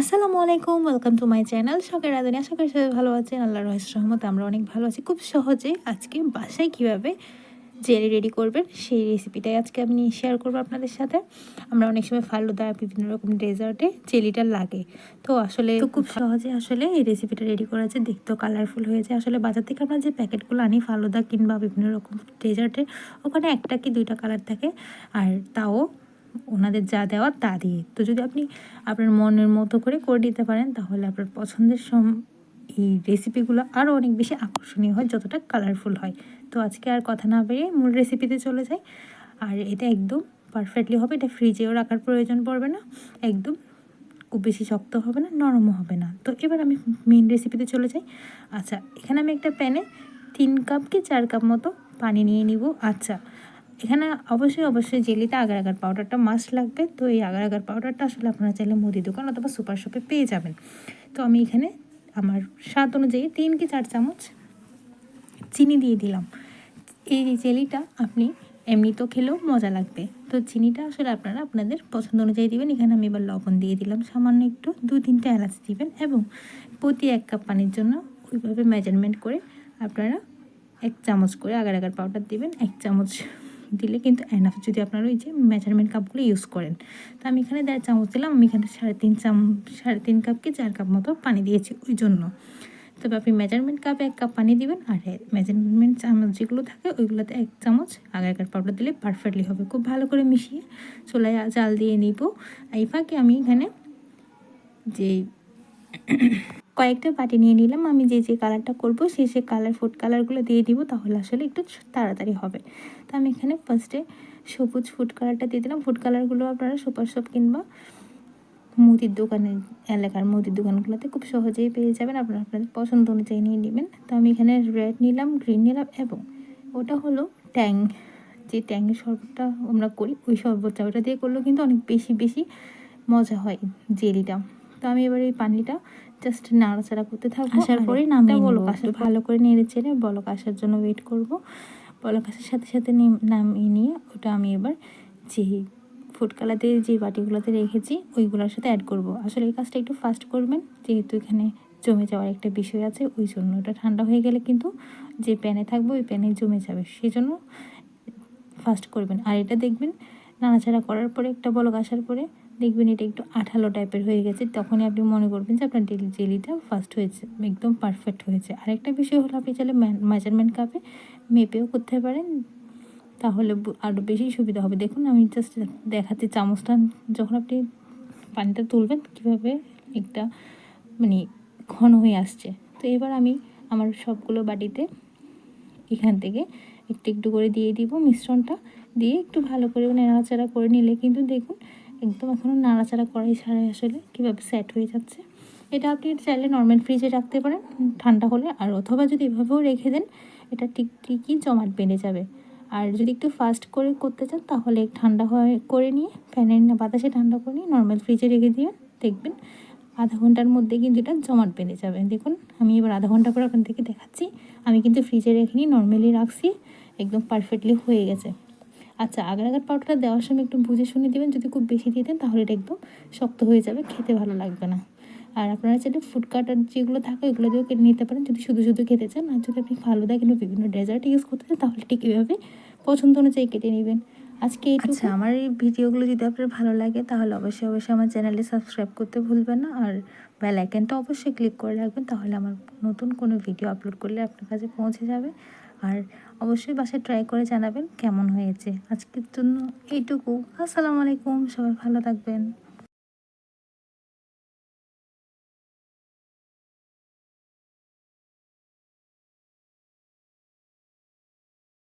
আসসালামু আলাইকুম welcome to my channel শখের রাধুনি আশা করি সবাই ভালো আছেন। আল্লাহ রহস্য রহমত আমরা অনেক ভালো আছি। খুব সহজে আজকে বাসায় কীভাবে জেলি রেডি করবেন সেই রেসিপিটাই আজকে আমি শেয়ার করব আপনাদের সাথে। আমরা অনেক সময় ফালুদা বিভিন্ন রকম ডেজার্টে জেলিটা লাগে। তো আসলে খুব সহজে আসলে এই রেসিপিটা রেডি করা যায় দেখতেও কালারফুল হয়েছে আসলে বাজার থেকে আমরা যে প্যাকেটগুলো আনি ফালুদা কিংবা বিভিন্ন রকম ডেজার্টে ওখানে একটা কি দুইটা কালার থাকে। আর তাও ওনাদের যা দেওয়া তা দিয়ে। তো যদি আপনি আপনার মনের মতো করে করে দিতে পারেন, তাহলে আপনার পছন্দের সম, এই রেসিপিগুলো আরও অনেক বেশি আকর্ষণীয় হয়, যতটা কালারফুল হয়। তো আজকে আর কথা না বেরিয়ে মূল রেসিপিতে চলে যাই। আর এটা একদম পারফেক্টলি হবে, এটা ফ্রিজেও রাখার প্রয়োজন পড়বে না। একদম খুব বেশি শক্ত হবে না, নরমও হবে না। তো এবার আমি মেন রেসিপিতে চলে যাই। আচ্ছা এখানে আমি একটা প্যানে তিন কাপ কি চার কাপ মতো পানি নিয়ে নিব। আচ্ছা এখানে অবশ্যই অবশ্যই জেলিতে আগার আগার পাউডারটা মাস্ট লাগবে। তো এই আগার আগার পাউডারটা আসলে আপনারা চাইলে মুদি দোকান অথবা সুপার শপে পেয়ে যাবেন। তো আমি এখানে আমার স্বাদ অনুযায়ী তিন কি চার চামচ চিনি দিয়ে দিলাম। এই জেলিটা আপনি এমনি তো খেলেও মজা লাগবে। তো চিনিটা আসলে আপনারা আপনাদের পছন্দ অনুযায়ী দিবেন। এখানে আমি এবার লবণ দিয়ে দিলাম। সামান্য একটু দু তিনটা এলাচ দিবেন এবং প্রতি এক কাপ পানির জন্য ওইভাবে মেজারমেন্ট করে আপনারা এক চামচ করে আগার আগার পাউডার দিবেন। এক চামচ দিলে কিন্তু এনাফ যদি আপনারা ওই যে মেজারমেন্ট কাপগুলো ইউজ করেন। তো আমি এখানে দেড় চামচ দিলাম, আমি এখানে সাড়ে তিন চামচ সাড়ে তিন কাপ কি চার কাপ মতো পানি দিয়েছি ওই জন্য। তবে আপনি মেজারমেন্ট কাপে এক কাপ পানি দিবেন, আর মেজারমেন্ট চামচ যেগুলো থাকে ওইগুলোতে এক চামচ আগারকার পাউডার দিলে পারফেক্টলি হবে। খুব ভালো করে মিশিয়ে চুলায় জাল দিয়ে নিব। এই ফাঁকে আমি এখানে যে কয়েকটা বাটি নিয়ে নিলাম। আমি যে যে কালারটা করব সেই সে কালার ফুড কালারগুলো দিয়ে দিব, তাহলে আসলে একটু তাড়াতাড়ি হবে। তো আমি এখানে ফার্স্টে সবুজ ফুড কালারটা দিয়ে দিলাম। ফুড কালারগুলো আপনারা সুপার শপ কিংবা মুদির দোকানে, এলাকার মুদির দোকানগুলোতে খুব সহজেই পেয়ে যাবেন। আপনারা আপনাদের পছন্দ অনুযায়ী নিয়ে নেবেন। তো আমি এখানে রেড নিলাম গ্রিন নিলাম এবং ওটা হলো ট্যাং। যে ট্যাংয়ের শরবতটা আমরা করি, ওই শরবতটা ওটা দিয়ে করলেও কিন্তু অনেক বেশি বেশি মজা হয় জেলিটা। তো আমি এবার এই পানিটা জাস্ট নাড়াচাড়া করতে থাকব। আসার পরে নামিয়ে বলক আসা ভালো করে নেড়ে চেড়ে বলক আসার জন্য ওয়েট করব। বলক আসার সাথে সাথে নামিয়ে নিয়ে ওটা আমি এবার যে ফুড কালাতে যে বাটিগুলোতে রেখেছি ওইগুলোর সাথে অ্যাড করব। আসলে এই কাজটা একটু ফাস্ট করবেন যেহেতু এখানে জমে যাওয়ার একটা বিষয় আছে ওই জন্য ওটা ঠান্ডা হয়ে গেলে কিন্তু যে প্যানে থাকবে ওই প্যানে জমে যাবে। সেই জন্য ফাস্ট করবেন। আর এটা দেখবেন নাড়াচাড়া করার পরে একটা বলক আসার পরে দেখবেন এটা একটু আঠালো টাইপের হয়ে গেছে, তখনই আপনি মনে করবেন যে আপনার ডেলি জেলিটা ফার্স্ট হয়েছে, একদম পারফেক্ট হয়েছে। আরেকটা বিষয় হলো, আপনি চাইলে মেজারমেন্ট কাপে মেপেও করতে পারেন, তাহলে আরও বেশি সুবিধা হবে। দেখুন, আমি জাস্ট দেখাচ্ছি চামচটা, যখন আপনি পানিটা তুলবেন, কীভাবে একটা মানে ঘন হয়ে আসছে। তো এবার আমি আমার সবগুলো বাটিতে এখান থেকে একটু একটু করে দিয়ে দিব মিশ্রণটা, দিয়ে একটু ভালো করে নাড়াচাড়া করে নিলে কিন্তু দেখুন একদম এখনও নাড়াচাড়া করাই ছাড়াই আসলে কীভাবে সেট হয়ে যাচ্ছে। এটা আপনি চাইলে নর্মাল ফ্রিজে রাখতে পারেন, ঠান্ডা হলে। আর অথবা যদি এভাবেও রেখে দেন, এটা ঠিক ঠিকই জমাট বেঁধে যাবে। আর যদি একটু ফাস্ট করে করতে চান, তাহলে ঠান্ডা হয়ে করে নিয়ে ফ্যানের বাতাসে ঠান্ডা করে নিয়ে নর্মাল ফ্রিজে রেখে দিয়ে দেখবেন আধা ঘণ্টার মধ্যে কিন্তু এটা জমাট বেঁধে যাবে। দেখুন, আমি এবার আধা ঘণ্টা পর ওখান থেকে দেখাচ্ছি। আমি কিন্তু ফ্রিজে রেখে নিই নর্মালি রাখছি, একদম পারফেক্টলি হয়ে গেছে। আচ্ছা আগার আগার পাউডারটা দেওয়ার সময় একটু বুঝে শুনে দেবেন। যদি খুব বেশি দিয়ে দেন, তাহলে এটা একদম শক্ত হয়ে যাবে, খেতে ভালো লাগবে না। আর আপনারা চাইলে ফুড কাটার যেগুলো থাকে, ওইগুলো দিয়েও কেটে নিতে পারেন। যদি শুধু শুধু খেতে চান, আর যদি আপনি ফালুদা কিংবা বিভিন্ন ডেজার্ট ইউজ করতে চান, তাহলে ঠিক এভাবে পছন্দ অনুযায়ী কেটে নেবেন। আজকে আচ্ছা আমার এই ভিডিওগুলো যদি আপনার ভালো লাগে, তাহলে অবশ্যই অবশ্যই আমার চ্যানেলে সাবস্ক্রাইব করতে ভুলবেন না। আর বেল আইকনটা অবশ্যই ক্লিক করে রাখবেন, তাহলে আমার নতুন কোনো ভিডিও আপলোড করলে আপনার কাছে পৌঁছে যাবে। আর অবশ্যই বাসায় ট্রাই করে জানাবেন কেমন হয়েছে। আজকের জন্য এইটুকু। আসসালামু আলাইকুম। সবাই ভালো থাকবেন।